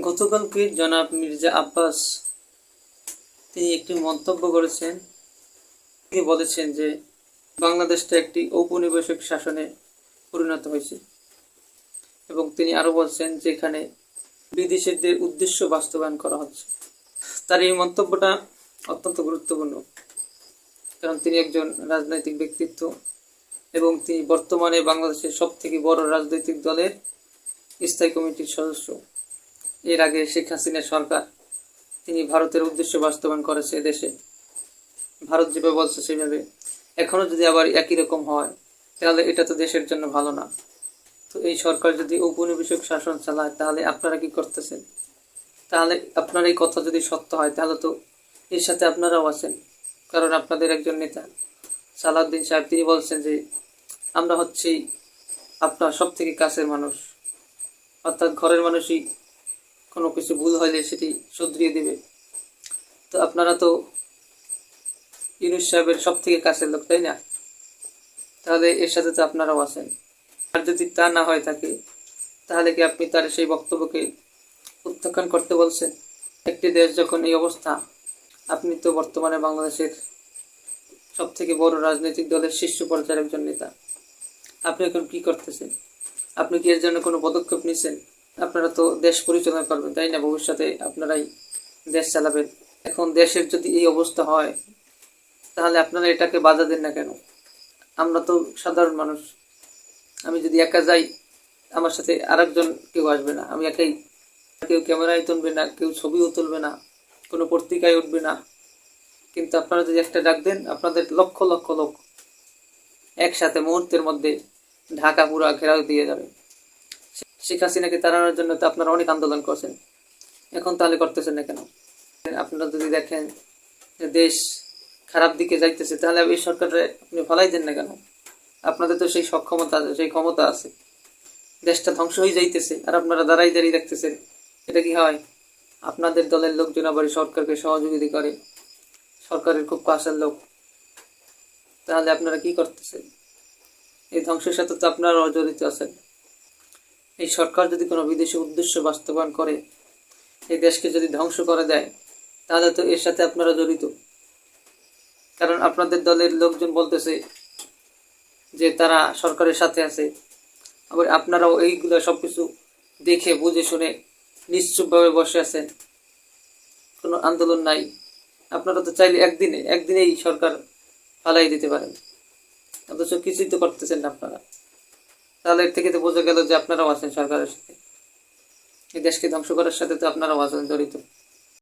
গতকালকে জনাব মির্জা আব্বাস তিনি একটি মন্তব্য করেছেন। তিনি বলেছেন যে, বাংলাদেশটা একটি ঔপনিবেশিক শাসনে পরিণত হয়েছে। এবং তিনি আরও বলছেন যে, এখানে বিদেশিদের উদ্দেশ্য বাস্তবায়ন করা হচ্ছে। তার এই মন্তব্যটা অত্যন্ত গুরুত্বপূর্ণ। কারণ তিনি একজন রাজনৈতিক ব্যক্তিত্ব এবং তিনি বর্তমানে বাংলাদেশের সব থেকে বড় রাজনৈতিক দলের স্থায়ী কমিটির সদস্য। এর আগে শেখ হাসিনা সরকার, তিনি ভারতের উদ্দেশ্য বাস্তবায়ন করেছে দেশে। ভারত যেভাবে বলছে, সেভাবে। এখনও যদি আবার একই রকম হয়, তাহলে এটা তো দেশের জন্য ভালো না। তো এই সরকার যদি ঔপনিবেশিক শাসন চালায়, তাহলে আপনারা কি করতেছেন? তাহলে আপনার এই কথা যদি সত্য হয়, তাহলে তো এর সাথে আপনারাও আছেন। কারণ আপনাদের একজন নেতা, সালাউদ্দিন সাহেব, তিনি বলছেন যে, আমরা হচ্ছি আপনার সব থেকে কাছের মানুষ। অর্থাৎ ঘরের মানুষই কোনো কিছু ভুল হলে সেটি শুধরিয়ে দেবে। তো আপনারা তো ইউনুস সাহেবের সব থেকে কাছের লোক, তাই না? তাহলে এর সাথে তো আপনারাও আছেন। আর যদি তা না হয় থাকে, তাহলে কি আপনি তার সেই বক্তব্যকে প্রত্যাখ্যান করতে বলছেন? একটি দেশ যখন এই অবস্থা, আপনি তো বর্তমানে বাংলাদেশের সব থেকে বড় রাজনৈতিক দলের শীর্ষ পর্যায়ের একজন নেতা। আপনি এখন কি করতেছেন? আপনি কি এর জন্য কোনো পদক্ষেপ নিছেন? আপনারা তো দেশ পরিচালনা করবেন, তাই না? ভবিষ্যতে আপনারাই দেশ চালাবেন। এখন দেশের যদি এই অবস্থা হয়, তাহলে আপনারা এটাকে বাধা দেন না কেন? আমরা তো সাধারণ মানুষ। আমি যদি একা যাই, আমার সাথে আরেকজন কেউ আসবে না। আমি একাই, কেউ ক্যামেরায় তুলবে না, কেউ ছবিও তুলবে না, কোনো পত্রিকায় উঠবে না। কিন্তু আপনারা যদি একটা ডাক দেন, আপনাদের লক্ষ লক্ষ লোক একসাথে মুহূর্তের মধ্যে ঢাকা পুরা ঘেরাও দিয়ে যাবে। শেখ হাসিনাকে তাড়ানোর জন্য তো আপনারা অনেক আন্দোলন করছেন। এখন তাহলে করতেছেন না কেন? আপনারা যদি দেখেন যে দেশ খারাপ দিকে যাইতেছে, তাহলে এই সরকারে আপনি ফলাই দেন না কেন? আপনাদের তো সেই সক্ষমতা আছে সেই ক্ষমতা আছে। দেশটা ধ্বংস হয়ে যাইতেছে, আর আপনারা দাঁড়াই দাঁড়িয়ে রাখতেছেন এটা কি হয়? আপনাদের দলের লোকজন আবার সরকারকে সহযোগিতা করে, সরকারের খুব কাছের লোক। তাহলে আপনারা কি করতেছেন? এই ধ্বংসের সাথে তো আপনারাও জড়িত আছেন। এই সরকার যদি কোনো বিদেশি উদ্দেশ্য বাস্তবায়ন করে, এই দেশকে যদি ধ্বংস করে দেয়, তাহলে তো এর সাথে আপনারা জড়িত। কারণ আপনাদের দলের লোকজন বলতেছে যে তারা সরকারের সাথে আছে। আবার আপনারাও এইগুলো সব কিছু দেখে, বুঝে শুনে নিশ্চুপভাবে বসে আছেন। কোনো আন্দোলন নাই। আপনারা তো চাইলে একদিনে, একদিনেই সরকার ফালাই দিতে পারেন। অথচ কিছুই তো করতেছেন না আপনারা। তাহলে এর থেকে তো বোঝা গেল যে আপনারাও আছেন সরকারের সাথে। এই দেশকে ধ্বংস করার সাথে তো আপনারাও আছেন জড়িত।